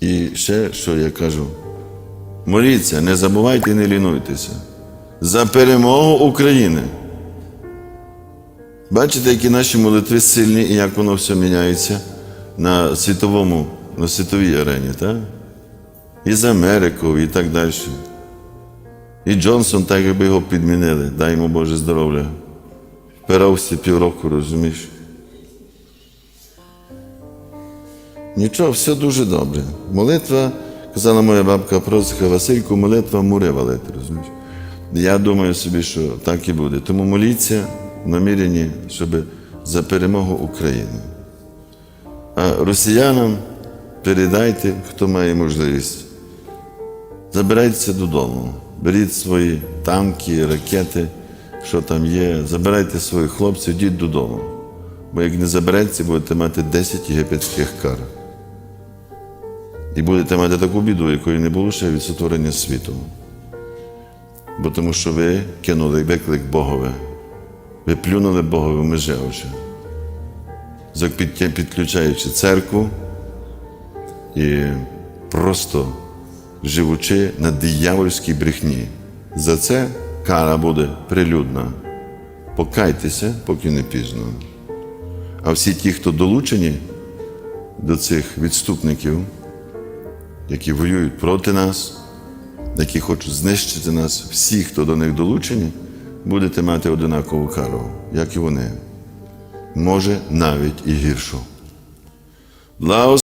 І ще, що я кажу, моліться, не забувайте і не лінуйтеся. За перемогу України. Бачите, які наші молитви сильні і як воно все міняється на світовому, на світовій арені, так? І за Америку, і так далі. І Джонсон, так якби його підмінили, дай йому Боже здоров'я. Впирався півроку, розумієш? Нічого, все дуже добре. Молитва, казала моя бабка Просиха Васильку, молитва мури валити, розумієш? Я думаю собі, що так і буде. Тому моліться намірені, щоб за перемогу України. А росіянам передайте, хто має можливість. Забирайтеся додому, беріть свої танки, ракети, що там є, забирайте своїх хлопців, йдіть додому. Бо як не забереться, будете мати 10 єгипетських кар. І будете мати таку біду, якої не було ще від сотворення світу. Бо тому що ви кинули виклик Богове. Ви плюнули Богове в вже. Зак- Підключаючи церкву і просто живучи на диявольській брехні. За це кара буде прилюдна. Покайтеся, поки не пізно. А всі ті, хто долучені до цих відступників, які воюють проти нас, які хочуть знищити нас, всі, хто до них долучені, будете мати одинакову кару, як і вони. Може, навіть і гіршу.